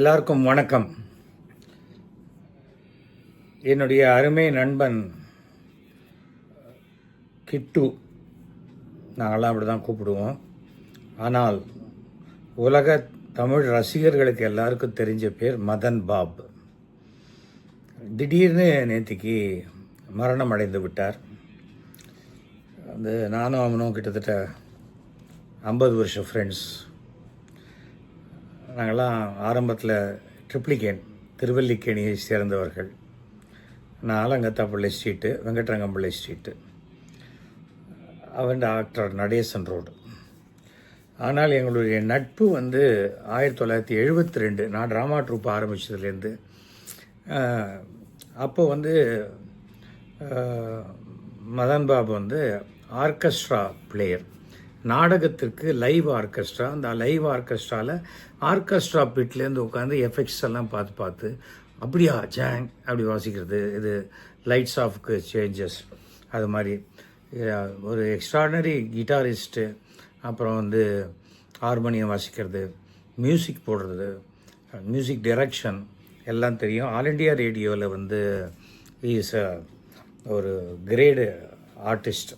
எல்லாருக்கும் வணக்கம். என்னுடைய அருமை நண்பன் கிட்டு. நாங்கள்லாம் அப்படி தான் கூப்பிடுவோம். ஆனால் உலக தமிழ் ரசிகர்களுக்கு எல்லாருக்கும் தெரிஞ்ச பேர் மதன் பாப். திடீர்னு நேற்றுக்கு மரணம் அடைந்து விட்டார். அந்த நானும் அவனும் கிட்டத்தட்ட ஐம்பது வருஷம் ஃப்ரெண்ட்ஸ் நாங்கள்லாம் ஆரம்பத்தில் ட்ரிப்ளிகேன் திருவல்லிக்கேணியை சேர்ந்தவர்கள். நான் ஆலங்கத்தாப்பிள்ளை ஸ்ட்ரீட்டு வெங்கட்ரங்கம்பிள்ளை ஸ்ட்ரீட்டு. அவன் டாக்டர் நடேசன் ரோடு. ஆனால் எங்களுடைய நட்பு வந்து ஆயிரத்தி தொள்ளாயிரத்தி எழுபத்தி ரெண்டு நான் ட்ராமா ட்ரூப் ஆரம்பித்ததுலேருந்து அப்போ வந்து மதன் பாபு வந்து ஆர்கெஸ்ட்ரா பிளேயர். நாடகத்திற்கு லைவ் ஆர்கெஸ்ட்ரா அந்த லைவ் ஆர்கெஸ்ட்ராவில் ஆர்கெஸ்ட்ரா பிட்லேருந்து உட்காந்து எஃபெக்ட்ஸ் எல்லாம் பார்த்து பார்த்து அப்படியா ஜாங் அப்படி வாசிக்கிறது. இது லைட்ஸ் ஆஃப்க்கு சேஞ்சஸ் அது மாதிரி ஒரு எக்ஸ்ட்ராடனரி கிட்டாரிஸ்ட்டு அப்புறம் வந்து ஹார்மோனியம் வாசிக்கிறது மியூசிக் போடுறது மியூசிக் டிரெக்ஷன் எல்லாம் தெரியும். ஆல் இண்டியா ரேடியோவில் வந்து இஸ் ஒரு grade artist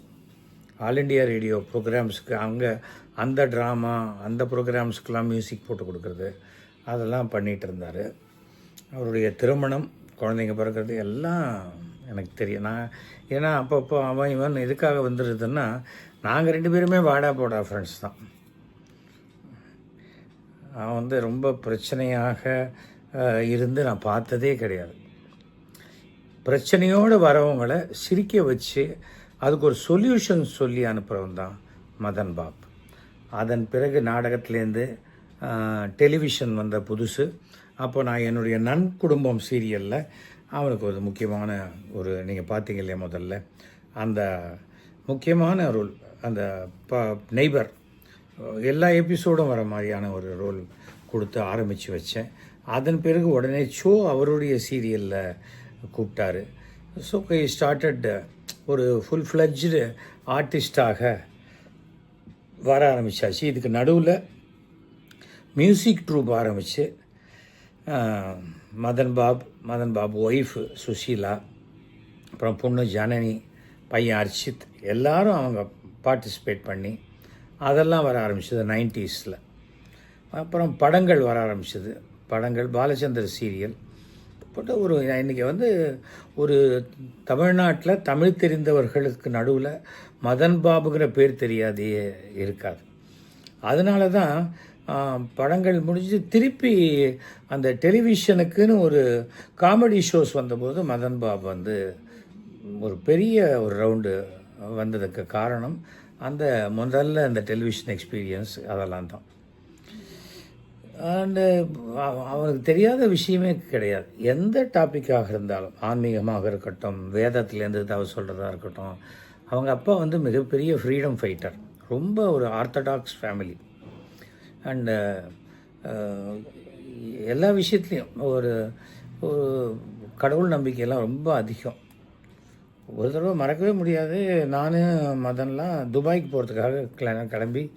all India radio ப்ரோக்ராம்ஸுக்கு அங்கே அந்த ட்ராமா அந்த ப்ரோக்ராம்ஸ்க்கெலாம் மியூசிக் போட்டு கொடுக்குறது அதெல்லாம் பண்ணிகிட்டு இருந்தார். அவருடைய திருமணம் குழந்தைங்க பிறக்கிறது எல்லாம் எனக்கு தெரியும். நான் ஏன்னா அப்பப்போ அவன் இவன் எதுக்காக வந்துடுதுன்னா நாங்கள் ரெண்டு பேருமே வாடா போடா ஃப்ரெண்ட்ஸ் தான். அவன் வந்து ரொம்ப பிரச்சனையாக இருந்து நான் பார்த்ததே கிடையாது. பிரச்சனையோடு வரவங்களை சிரிக்க வச்சு அதுக்கு ஒரு சொல்யூஷன் சொல்லி அனுப்புகிறவன் தான் மதன் பாப். அதன் பிறகு நாடகத்துலேருந்து டெலிவிஷன் வந்த புதுசு. அப்போ நான் என்னுடைய நன் குடும்பம் சீரியலில் அவனுக்கு ஒரு முக்கியமான ஒரு நீங்கள் பார்த்தீங்க இல்லையா முதல்ல அந்த முக்கியமான ரோல் அந்த ப நெய்பர் எல்லா எபிசோடும் வர மாதிரியான ஒரு ரோல் கொடுத்து ஆரம்பித்து வச்சேன். அதன் பிறகு உடனே ஷோ அவருடைய சீரியலில் கூப்பிட்டாரு. ஸோ ஐ ஸ்டார்டட் ஒரு ஃபுல் ஃப்ளட்ஜ்டு ஆர்டிஸ்டாக வர ஆரம்பிச்சாச்சு. இதுக்கு நடுவில் மியூசிக் ட்ரூப் ஆரம்பித்து மதன் பாப் மதன் பாப் ஒய்ஃபு சுஷீலா அப்புறம் பொண்ணு ஜனனி பையன் அர்ஷித் எல்லாரும் அவங்க பார்ட்டிசிபேட் பண்ணி அதெல்லாம் வர ஆரம்பிச்சது நைன்ட்டீஸில் அப்புறம் படங்கள் வர ஆரம்பிச்சது. படங்கள் பாலச்சந்தர் சீரியல் பட் ஒரு இன்றைக்கி வந்து ஒரு தமிழ்நாட்டில் தமிழ் தெரிந்தவர்களுக்கு நடுவில் மதன் பாபுங்கிற பேர் தெரியாதே இருக்காது. அதனால தான் படங்கள் முடிஞ்சு திருப்பி அந்த டெலிவிஷனுக்குன்னு ஒரு காமெடி ஷோஸ் வந்தபோது மதன் பாபு வந்து ஒரு பெரிய ஒரு ரவுண்டு வந்ததுக்கு காரணம் அந்த முதல்ல அந்த டெலிவிஷன் எக்ஸ்பீரியன்ஸ் அதெல்லாம் தான். அண்டு uh, அவனுக்கு தெரியாத விஷயமே கிடையாது. எந்த டாப்பிக்காக இருந்தாலும் ஆன்மீகமாக இருக்கட்டும் வேதத்துலேருந்து தவறு சொல்கிறதா இருக்கட்டும் அவங்க அப்பா வந்து மிகப்பெரிய ஃப்ரீடம் ஃபைட்டர் ரொம்ப ஒரு ஆர்த்தடாக்ஸ் ஃபேமிலி அண்டு எல்லா விஷயத்துலேயும் ஒரு ஒரு கடவுள் நம்பிக்கையெல்லாம் ரொம்ப அதிகம். ஒரு தடவை மறக்கவே முடியாது. நான் மதன்லாம் துபாய்க்கு போகிறதுக்காக கிளம்பி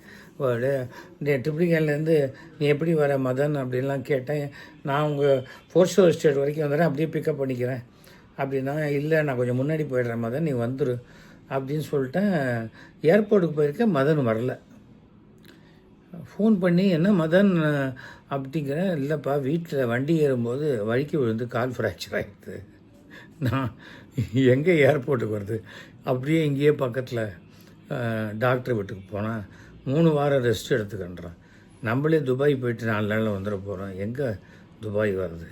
ட்ரிப்ளிகேன்லேருந்து e நீ எப்படி வர மதன் அப்படின்லாம் கேட்டேன். நான் உங்கள் ஃபோர்த் ஸ்டோர் ஸ்டேட் வரைக்கும் வந்துடுறேன் அப்படியே பிக்கப் பண்ணிக்கிறேன். அப்படின்னா இல்லை நான் கொஞ்சம் முன்னாடி போயிடுறேன் மதன் நீ வந்துரு. அப்படின்னு சொல்லிட்டேன். ஏர்போர்ட்டுக்கு போயிருக்கேன் மதன் வரல. ஃபோன் பண்ணி என்ன மதன்? அப்படிங்கிறேன் இல்லைப்பா வீட்டில் வண்டி ஏறும்போது வழிக்கு விழுந்து கால் ஃப்ராக்சர் ஆகிடுது நான் எங்கே ஏர்போர்ட்டுக்கு வருது அப்படியே இங்கேயே பக்கத்தில் டாக்டர் வீட்டுக்கு போனேன். மூணு வாரம் ரெஸ்ட் எடுத்துக்கன்றேன். நம்மளே துபாய் போயிட்டு நாலு நாளில் வந்துட போகிறோம் எங்கே துபாய் வருது?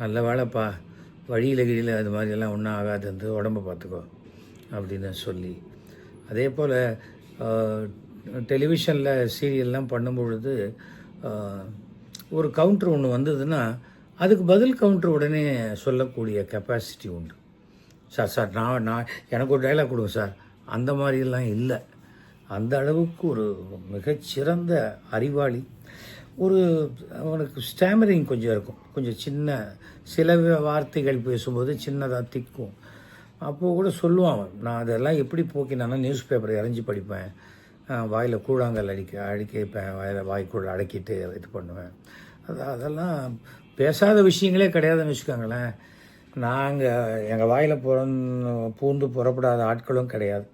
நல்ல வேலைப்பா வழியில் கீழே அது மாதிரியெல்லாம் ஒன்றும் ஆகாதுன்னு உடம்ப பார்த்துக்கோ அப்படின்னு சொல்லி. அதே போல் டெலிவிஷனில் சீரியல்லாம் பண்ணும்பொழுது ஒரு கவுண்டர் ஒன்று வந்ததுன்னா அதுக்கு பதில் கவுண்டர் உடனே சொல்லக்கூடிய கெப்பாசிட்டி உண்டு. சார் சார் நான் நான் எனக்கு ஒரு டைலாக் கொடுங்க சார். அந்த மாதிரிலாம் இல்லை. அந்த அளவுக்கு ஒரு மிகச்சிறந்த அறிவாளி. ஒரு அவனுக்கு ஸ்டாமரிங் கொஞ்சம் இருக்கும். கொஞ்சம் சின்ன சில வார்த்தைகள் பேசும்போது சின்னதாக திக்கும். அப்போது கூட சொல்லுவான் அவன் நான் அதெல்லாம் எப்படி போக்கினானா நியூஸ் பேப்பரை இறஞ்சி படிப்பேன். வாயில் கூழாங்கல் அடிக்க அடிக்கப்பேன். வாயில் வாய்க்குள்ள அடக்கிட்டு இது பண்ணுவேன். அது அதெல்லாம் பேசாத விஷயங்களே கிடையாதுன்னு வச்சுக்கோங்களேன். நாங்கள் எங்கள் வாயில் பிறந்து பூந்து புறப்படாத ஆட்களும் கிடையாது.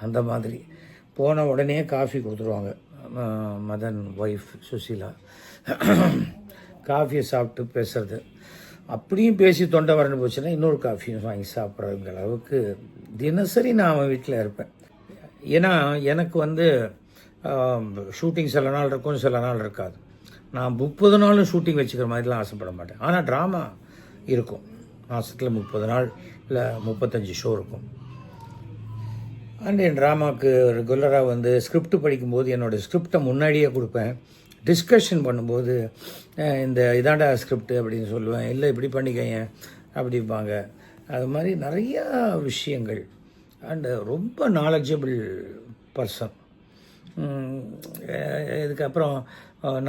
அந்த மாதிரி. போன உடனே காஃபி கொடுத்துருவாங்க. மதன் ஒய்ஃப் சுசீலா. காஃபியை சாப்பிட்டு பேசுறது. அப்படியும் பேசி தொண்டை வறண்டு போச்சுன்னா இன்னொரு காஃபியும் வாங்கி சாப்பிட்றதுங்கிற அளவுக்கு தினசரி நான் அவன் வீட்டில் இருப்பேன். ஏன்னா எனக்கு வந்து ஷூட்டிங் சில நாள் இருக்கும் சில நாள் இருக்காது. நான் முப்பது நாளும் ஷூட்டிங் வச்சுக்கிற மாதிரிலாம் ஆசைப்பட மாட்டேன். ஆனால் ட்ராமா இருக்கும். மாதத்தில் முப்பது நாள் இல்லை முப்பத்தஞ்சு ஷோ இருக்கும். அண்ட் என் ட்ராமாவுக்கு ரெகுலராக வந்து ஸ்கிரிப்ட் படிக்கும்போது என்னோடய ஸ்கிரிப்டை முன்னாடியே கொடுப்பேன். டிஸ்கஷன் பண்ணும்போது இந்த இதாண்டா ஸ்கிரிப்ட் அப்படின்னு சொல்லுவேன். இல்லை இப்படி பண்ணிக்கங்க. அப்படிம்பாங்க. அது மாதிரி நிறையா விஷயங்கள். அண்டு ரொம்ப நாலஜபிள் பர்சன் இதுக்கப்புறம்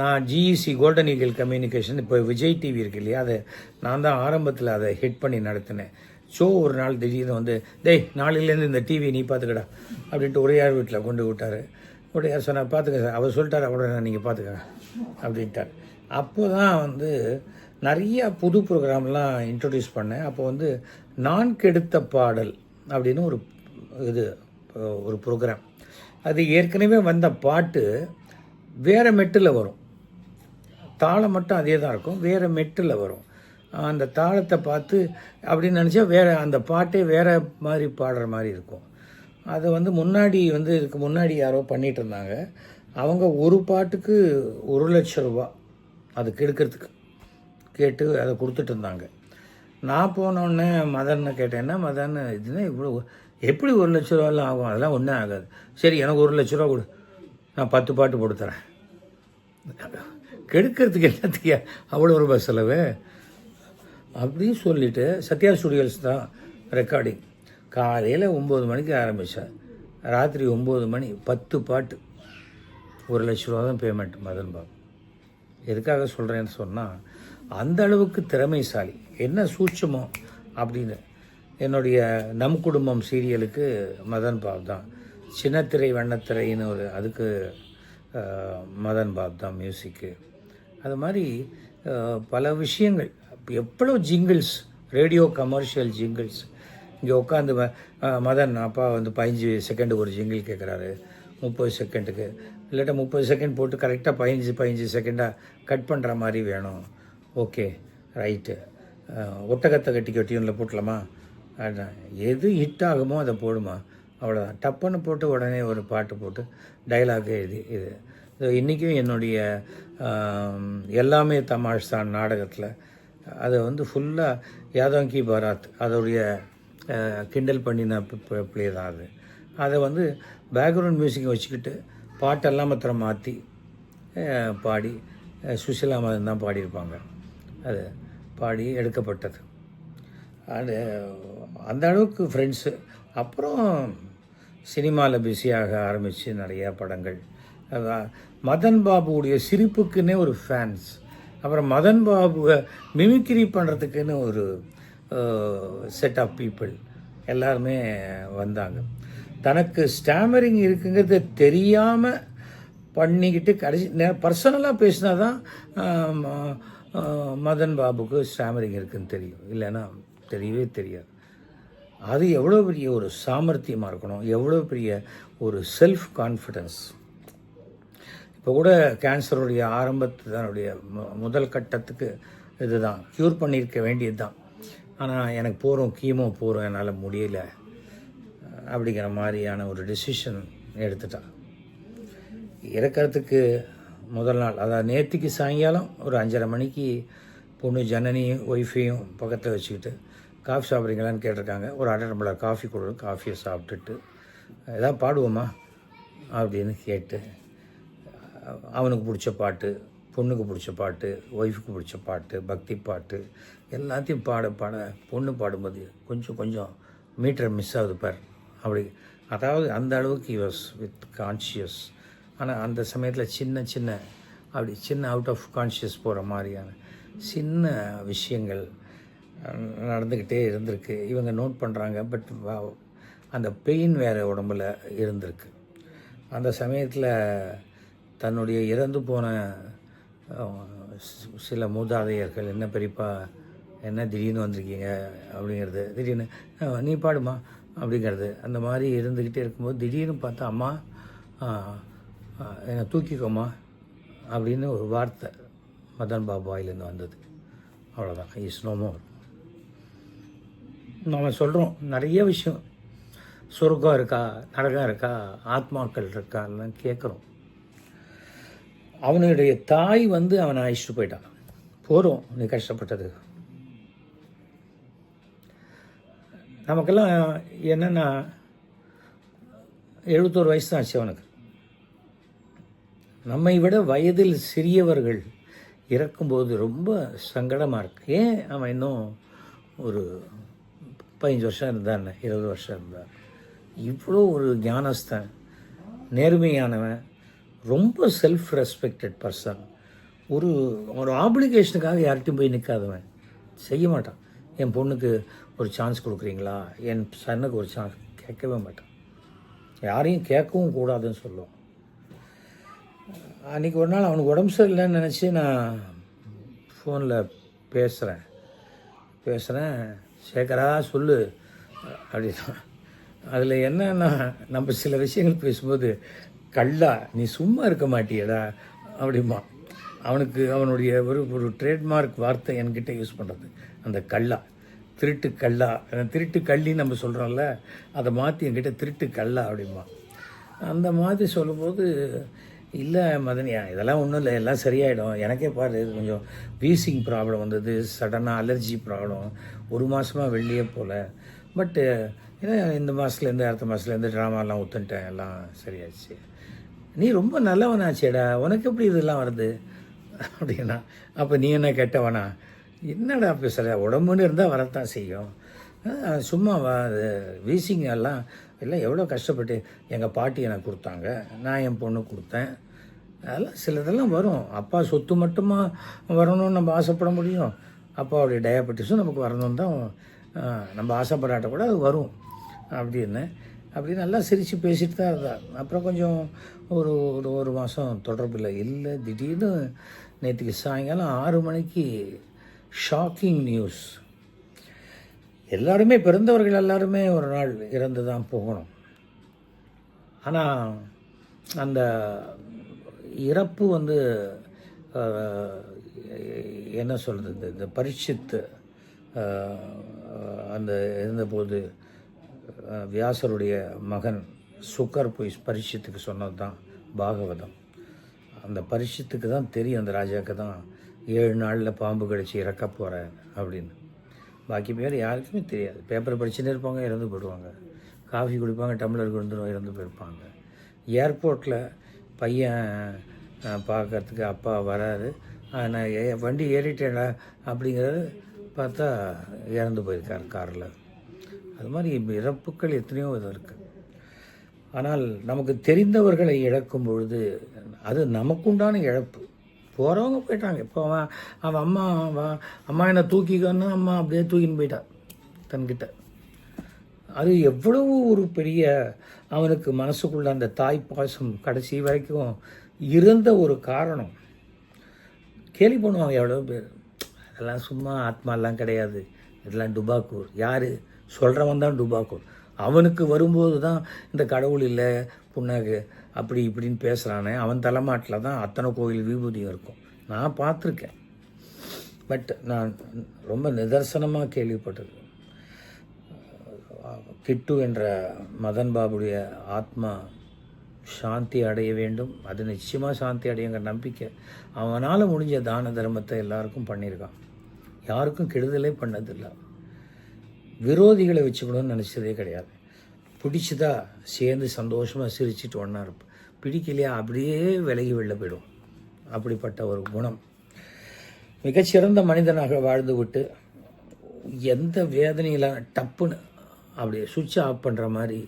நான் ஜிஇசி கோல்டன் ஈகிள் கம்யூனிகேஷன் இப்போ விஜய் டிவி இருக்கு இல்லையா? அதை நான் தான் ஆரம்பத்தில் அதை ஹிட் பண்ணி நடத்தினேன். ஷோ ஒரு நாள் திடீர்னு வந்து டேய் நாளையிலேருந்து இந்த டிவி நீ பார்த்துக்கடா அப்படின்ட்டு உரையார் வீட்டில் கொண்டு விட்டார். உடையார் சொன்னார் பார்த்துக்க சார். அவர் சொல்லிட்டார் அவ்வளோ நீங்கள் பார்த்துக்கங்க அப்படின்ட்டார். அப்போ தான் வந்து நிறையா புது ப்ரோக்ராம்லாம் இன்ட்ரடியூஸ் பண்ணேன். அப்போ வந்து நான் கெடுத்த பாடல் அப்படின்னு ஒரு இது ஒரு ப்ரோக்ராம். அது ஏற்கனவே வந்த பாட்டு வேறு மெட்டில் வரும். தாளம் மட்டும் அதே தான் இருக்கும் வேறு மெட்டில் வரும். அந்த தாளத்தை பார்த்து அப்படின்னு நினச்சா வேறு அந்த பாட்டே வேறு மாதிரி பாடுற மாதிரி இருக்கும். அதை வந்து முன்னாடி வந்து இதுக்கு முன்னாடி யாரோ பண்ணிகிட்டு இருந்தாங்க. அவங்க ஒரு பாட்டுக்கு ஒரு லட்சம் ரூபா அது கெடுக்கிறதுக்கு கேட்டு அதை கொடுத்துட்டு இருந்தாங்க. நான் போனோடனே மதன்னு கேட்டேன்னா மதன் இதுனா இவ்வளோ எப்படி ஒரு லட்ச ரூபாலாம் ஆகும்? அதெல்லாம் ஒன்றும் ஆகாது. சரி எனக்கு ஒரு லட்ச ரூபா கொடு. நான் பத்து பாட்டு கொடுத்துறேன் கெடுக்கிறதுக்கு எல்லாத்துக்கு அவ்வளோ ரூபாய் செலவு? அப்படின்னு சொல்லிட்டு சத்யா ஸ்டுடியோஸ் தான் ரெக்கார்டிங் காலையில் ஒம்பது மணிக்கு ஆரம்பித்தேன் ராத்திரி ஒம்பது மணி பத்து பாட்டு. ஒரு லட்ச ரூபா தான் பேமெண்ட் மதன் பாபு. எதுக்காக சொல்கிறேன்னு சொன்னால் அந்த அளவுக்கு திறமைசாலி. என்ன சூட்சமோ அப்படின்னு. என்னுடைய நம் குடும்பம் சீரியலுக்கு மதன் பாப் தான். சின்னத்திரை வண்ணத்திரைன்னு ஒரு அதுக்கு மதன் பாப் தான் மியூசிக்கு அது மாதிரி பல விஷயங்கள். எவ்வளோ ஜிங்கிள்ஸ் ரேடியோ கமர்ஷியல் ஜிங்கிள்ஸ் இங்கே உட்காந்து மதன் அப்பா வந்து பதினஞ்சு செகண்டு ஒரு ஜிங்கிள் கேட்குறாரு முப்பது செகண்டுக்கு இல்லாட்டா முப்பது செகண்ட் போட்டு கரெக்டாக பதினஞ்சு பதினஞ்சு செகண்டாக கட் பண்ணுற மாதிரி வேணும். ஓகே ரைட்டு ஒட்டகத்தை கட்டி கட்டியூனில் போட்டலாமா? அதான். எது ஹிட் ஆகுமோ அதை போடுமா? அவ்வளோதான் டப்புன்னு போட்டு உடனே ஒரு பாட்டு போட்டு டைலாக் எழுதி இது இன்றைக்கும் என்னுடைய எல்லாமே தமாஷ் தான் நாடகத்தில். அதை வந்து ஃபுல்லாக யாதவ் கி பாராத் அதோடைய கிண்டல் பண்ணின ப்ளே தான் அது. அதை வந்து பேக்ரவுண்ட் மியூசிக் வச்சுக்கிட்டு பாட்டெல்லாம் மாத்திரம் மாற்றி பாடி சுஷிலா மதன் தான் பாடியிருப்பாங்க. அது பாடி எடுக்கப்பட்டது. அது அந்த அளவுக்கு ஃப்ரெண்ட்ஸு அப்புறம் சினிமாவில் பிஸியாக ஆரம்பித்து நிறையா படங்கள். மதன் பாபுவுடைய சிரிப்புக்குன்னே ஒரு ஃபேன்ஸ் அப்புறம் மதன் பாபுவை மிமிக்ரி பண்ணுறதுக்குன்னு ஒரு செட் ஆஃப் பீப்புள் எல்லாருமே வந்தாங்க. தனக்கு ஸ்டாமரிங் இருக்குங்கிறது தெரியாமல் பண்ணிக்கிட்டு கடைசி பர்சனலாக பேசினா தான் மதன் பாபுக்கு ஸ்டாமரிங் இருக்குன்னு தெரியும். இல்லைன்னா தெரியவே தெரியாது. அது எவ்வளோ பெரிய ஒரு சாமர்த்தியமாக இருக்கணும். எவ்வளோ பெரிய ஒரு செல்ஃப் கான்ஃபிடென்ஸ் இப்போ கூட கேன்சருடைய ஆரம்பத்தினுடைய முதல் கட்டத்துக்கு இதுதான். க்யூர் பண்ணியிருக்க வேண்டியது தான் ஆனால் எனக்கு போகிறோம் கீமோ போகிறோம் என்னால் முடியல. அப்படிங்கிற மாதிரியான ஒரு டெசிஷன் எடுத்துட்டான் இறக்கறதுக்கு முதல் நாள் அதாவது நேற்றுக்கு சாயங்காலம் ஒரு அஞ்சரை மணிக்கு பொண்ணு ஜனனியும் ஒய்ஃபையும் பக்கத்தில் வச்சுக்கிட்டு காஃபி சாப்பிட்றீங்களான்னு கேட்டிருக்காங்க. ஒரு அரை டம்ளர் காஃபி கொடு காஃபியை சாப்பிட்டுட்டு எதாவது பாடுவோமா? அப்படின்னு கேட்டு அவனுக்கு பிடிச்ச பாட்டு பொண்ணுக்கு பிடிச்ச பாட்டு ஒய்ஃபுக்கு பிடிச்ச பாட்டு பக்தி பாட்டு எல்லாத்தையும் பாட பாட பொண்ணு பாடும்போது கொஞ்சம் கொஞ்சம் மீட்டர் மிஸ் ஆகுது பார். அப்படி அதாவது அந்த அளவுக்கு யூஸ் வித் கான்ஷியஸ் ஆனால் அந்த சமயத்தில் சின்ன சின்ன அப்படி சின்ன அவுட் ஆஃப் கான்ஷியஸ் போகிற மாதிரியான சின்ன விஷயங்கள் நடந்துக்கிட்டே இருந்திருக்கு. இவங்க நோட் பண்ணுறாங்க பட் அந்த பெயின் வேறு உடம்புல இருந்திருக்கு. அந்த சமயத்தில் தன்னுடைய இறந்து போன சில மூதாதையர்கள் என்ன பெரியப்பா என்ன திடீர்னு வந்திருக்கீங்க அப்படிங்கிறது திடீர்னு நீ பாடுமா அப்படிங்கிறது அந்த மாதிரி இருந்துக்கிட்டே இருக்கும்போது திடீர்னு பார்த்தா அம்மா என்னை தூக்கிக்கோமா அப்படின்னு ஒரு வார்த்தை மதன் பாபு வாயிலேருந்து வந்தது. அவ்வளோதான் இஸ் நோமோ நாம் சொல்கிறோம் நிறைய விஷயம். சொர்க்கம் இருக்கா நரகம் இருக்கா ஆத்மாக்கள் இருக்கான்னு கேட்குறோம் அவனுடைய தாய் வந்து அவனை அழைச்சிட்டு போயிட்டான். போகிறோம் நீ கஷ்டப்பட்டது. நமக்கெல்லாம் என்னென்னா எழுபத்தோரு வயசு தான் ஆச்சு அவனுக்கு. நம்மை விட வயதில் சிறியவர்கள் இறக்கும்போது ரொம்ப சங்கடமாக இருக்கு. ஏன் அவன் இன்னும் ஒரு பதினஞ்சு வருஷம் இருந்தான் இருபது வருஷம் இருந்தான்? இவ்வளோ ஒரு ஞானஸ்தன் நேர்மையானவன் ரொம்ப செல்ஃப் ரெஸ்பெக்டட் பர்சன் ஒரு ஒரு ஆப்ளிகேஷனுக்காக யார்கிட்டையும் போய் நிற்காதவன் செய்ய மாட்டான். என் பொண்ணுக்கு ஒரு சான்ஸ் கொடுக்குறீங்களா? என் சன்னுக்கு ஒரு சான்ஸ் கேட்கவே மாட்டான். யாரையும் கேட்கவும் கூடாதுன்னு சொல்லுவான் அன்றைக்கி ஒரு நாள் அவனுக்கு உடம்பு சரியில்லைன்னு நினச்சி நான் ஃபோனில் பேசுகிறேன் பேசுகிறேன் சேகரா சொல்லு. அப்படின்னா அதில் என்னன்னா நம்ம சில விஷயங்கள் பேசும்போது கல்லா நீ சும்மா இருக்க மாட்டியடா அப்படிமா அவனுக்கு அவனுடைய ஒரு ஒரு ட்ரேட்மார்க் வார்த்தை என்கிட்ட யூஸ் பண்ணுறது அந்த கல்லா திருட்டு கல்லா திருட்டு கள்ளின்னு நம்ம சொல்கிறோம்ல அதை மாற்றி என்கிட்ட திருட்டு கல்லா அப்படிமா அந்த மாதிரி சொல்லும்போது இல்லை மதனியா இதெல்லாம் ஒன்றும் இல்லை எல்லாம் சரியாயிடும். எனக்கே பாரு கொஞ்சம் வீசிங் ப்ராப்ளம் வந்தது சடனாக அலர்ஜி ப்ராப்ளம் ஒரு மாதமாக வெளியே போகல பட்டு ஏன்னா இந்த மாதத்துலேருந்து அடுத்த மாதத்துலேருந்து ட்ராமாலாம் ஒத்துன்ட்டேன் எல்லாம் சரியாச்சு நீ ரொம்ப நல்லவனாச்சேடா. உனக்கு எப்படி இதெல்லாம் வருது? அப்படின்னா அப்போ நீ என்ன கெட்டவனா என்னடா பேசுகிற உடம்புன்னு இருந்தால் வரத்தான் செய்யும். சும்மா வா அது வீசிங் எல்லாம் எல்லாம் எவ்வளோ கஷ்டப்பட்டு எங்கள் பாட்டி எனக்கு கொடுத்தாங்க. நான் என் பொண்ணு கொடுத்தேன். அதெல்லாம் சிலதெல்லாம் வரும். அப்பா சொத்து மட்டுமா வரணும்னு நம்ம ஆசைப்பட முடியும். அப்பாவுடைய டயபெட்டிஸும் நமக்கு வரணும் தான் நம்ம ஆசைப்படாட்ட கூட அது வரும். அப்படின்னு அப்படி நல்லா சிரித்து பேசிட்டு தான் இருந்தாள் அப்புறம் கொஞ்சம் ஒரு ஒரு ஒரு மாதம் தொடர்பில் இல்லை. திடீர்னு நேற்றுக்கு சாயங்காலம் ஆறு மணிக்கு ஷாக்கிங் நியூஸ். எல்லாருமே பிறந்தவர்கள் எல்லாருமே ஒரு நாள் இறந்து தான் போகணும். ஆனால் அந்த இறப்பு வந்து என்ன சொல்கிறது இந்த பரிட்சித்து அந்த இருந்தபோது வியாசருடைய மகன் சுக்கர் போய் பரிஷத்துக்கு சொன்னது தான் பாகவதம். அந்த பரிசுத்துக்கு தான் தெரியும் அந்த ராஜாவுக்கு தான் ஏழு நாளில் பாம்பு கடிச்சு இறக்க போகிறேன் அப்படின்னு. பாக்கி பேர் யாருக்குமே தெரியாது. பேப்பர் படிச்சுட்டே இருப்பாங்க இறந்து போயிடுவாங்க. காஃபி குடிப்பாங்க டம்ளர் கொண்டு இறந்து போயிருப்பாங்க. ஏர்போர்ட்டில் பையன் பார்க்கறதுக்கு அப்பா வராரு. நான் ஏ வண்டி ஏறிட்டேடா அப்படிங்கிறது பார்த்தா இறந்து போயிருக்கார் காரில். அது மாதிரி இறப்புக்கள் எத்தனையோ இது இருக்குது ஆனால் நமக்கு தெரிந்தவர்களை இழக்கும் பொழுது அது நமக்குண்டான இழப்பு. போகிறவங்க போயிட்டாங்க. இப்போ அவன் அவன் அம்மா அவன் அம்மா என்னை தூக்கிக்கன்னா அம்மா அப்படியே தூக்கின்னு போயிட்டான் தன்கிட்ட. அது எவ்வளவு ஒரு பெரிய அவனுக்கு மனசுக்குள்ள அந்த தாய் பாசம் கடைசி வரைக்கும் இருந்த ஒரு காரணம். கேலி பண்ணுவாங்க எவ்வளோ பேர். அதெல்லாம் சும்மா ஆத்மாலாம் கிடையாது. இதெல்லாம் டுபாக்கூர். யார் சொல்கிறவன் தான் டுபாக்கூர் அவனுக்கு வரும்போது தான் இந்த கடவுள் இல்லை புண்ணாக்கு அப்படி இப்படின்னு பேசுகிறானே அவன் தலைமாட்டில் தான் அத்தனை கோயில் விபூதியும் இருக்கும். நான் பார்த்துருக்கேன். பட் நான் ரொம்ப நிதர்சனமாக கேள்விப்பட்டது. கிட்டு என்ற மதன் பாபுடைய ஆத்மா சாந்தி அடைய வேண்டும். அது நிச்சயமாக சாந்தி அடையுங்கிற நம்பிக்கை. அவனால் முடிஞ்ச தான தர்மத்தை எல்லாருக்கும் பண்ணியிருக்கான். யாருக்கும் கெடுதலே பண்ணதில்லை. விரோதிகளை வச்சுக்கணும்னு நினச்சதே கிடையாது. பிடிச்சதா சேர்ந்து சந்தோஷமாக சிரிச்சிட்டு ஒன்றா இருப்போம் பிடிக்கலையா? அப்படியே விலகி வெளில போயிடும். அப்படிப்பட்ட ஒரு குணம். மிகச்சிறந்த மனிதனாக வாழ்ந்து விட்டு எந்த வேதனையில் டப்புன்னு அப்படியே சுவிட்ச் ஆஃப் பண்ணுற மாதிரி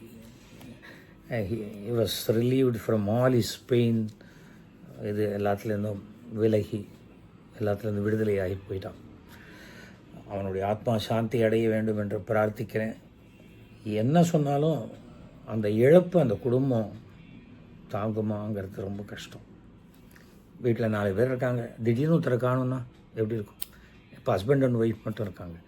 was relieved from all is pain இது எல்லாத்துலேருந்தும் விலகி எல்லாத்துலேருந்து விடுதலையாகி போயிட்டான். அவனுடைய ஆத்மா சாந்தி அடைய வேண்டும் என்று பிரார்த்திக்கிறேன். என்ன சொன்னாலும் அந்த இழப்பு அந்த குடும்பம் தாங்குமாங்கிறது ரொம்ப கஷ்டம். வீட்டில் நாலு பேர் இருக்காங்க. திடீர்னு ஒருத்தரை காணும்னா எப்படி இருக்கும்? இப்போ ஹஸ்பண்ட் அண்ட் ஒய்ஃப் மட்டும் இருக்காங்க.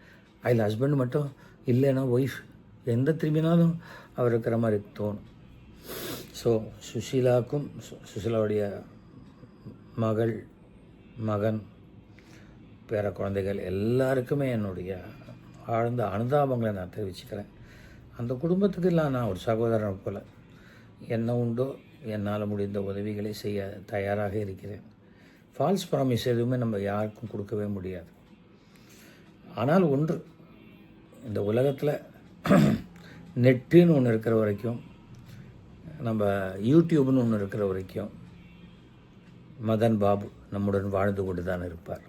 அதில் ஹஸ்பண்ட் மட்டும் இல்லைன்னா ஒய்ஃப் எந்த திரும்பினாலும் அவர் இருக்கிற மாதிரி தோணும். ஸோ சுஷீலாவுக்கும் சு- சுஷீலாவுடைய மகள் மகன் பேர குழந்தைகள் எல்லாருக்குமே என்னுடைய ஆழ்ந்த அனுதாபங்களை நான் தெரிவிச்சுக்கிறேன். அந்த குடும்பத்துக்கெல்லாம் நான் ஒரு சகோதரனை போல். என்ன உண்டோ என்னால் முடிந்த உதவிகளை செய்ய தயாராக இருக்கிறேன். ஃபால்ஸ் ப்ராமிஸ் எதுவுமே நம்ம யாருக்கும் கொடுக்கவே முடியாது. ஆனால் ஒன்று இந்த உலகத்தில் நெட்டுன்னு ஒன்று இருக்கிற வரைக்கும் நம்ம யூடியூப்னு ஒன்று இருக்கிற வரைக்கும் மதன் பாபு நம்முடன் வாழ்ந்து கொண்டு தான் இருப்பார்.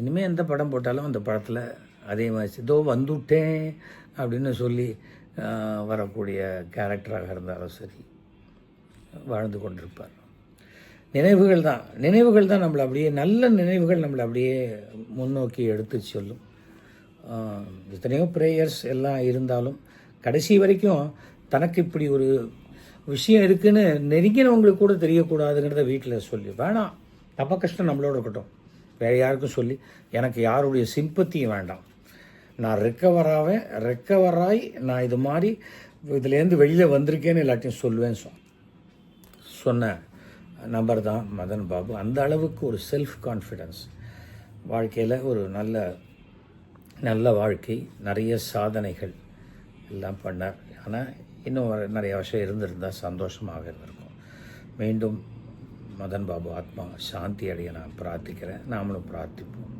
இனிமேல் எந்த படம் போட்டாலும் அந்த படத்தில் அதே மாதிரி இதோ வந்துட்டேன் அப்படின்னு சொல்லி வரக்கூடிய கேரக்டராக இருந்தாலும் சரி வாழ்ந்து கொண்டிருப்பார். நினைவுகள் தான். நினைவுகள் தான் நம்மளை அப்படியே நல்ல நினைவுகள் நம்மளை அப்படியே முன்னோக்கி எடுத்து சொல்லும். எத்தனையோ ப்ரேயர்ஸ் எல்லாம் இருந்தாலும் கடைசி வரைக்கும் தனக்கு இப்படி ஒரு விஷயம் இருக்குன்னு நெருங்கினவங்களுக்கு கூட தெரியக்கூடாதுங்கிறத வீட்டில் சொல்லி வேணாம். நம்ம கஷ்டம் நம்மளோட இருக்கட்டும். வேறு யாருக்கும் சொல்லி எனக்கு யாருடைய சிம்பத்தியும் வேண்டாம். நான் ரெக்கவராவேன் ரெக்கவராய் நான் இது மாதிரி இதுலேருந்து வெளியில் வந்திருக்கேன்னு எல்லாத்தையும் சொல்லுவேன் சொ சொன்ன நபர் தான் மதன் பாபு. அந்த அளவுக்கு ஒரு செல்ஃப் கான்ஃபிடென்ஸ் வாழ்க்கையில் ஒரு நல்ல நல்ல வாழ்க்கை நிறைய சாதனைகள் எல்லாம் பண்ணார். ஆனால் இன்னும் நிறைய வருஷம் இருந்திருந்தால் சந்தோஷமாக இருந்திருக்கும். மீண்டும் மதன் பாபு ஆத்மா சாந்தி அடைய நான் பிரார்த்திக்கிறேன். நாமளும் பிரார்த்திப்போம்.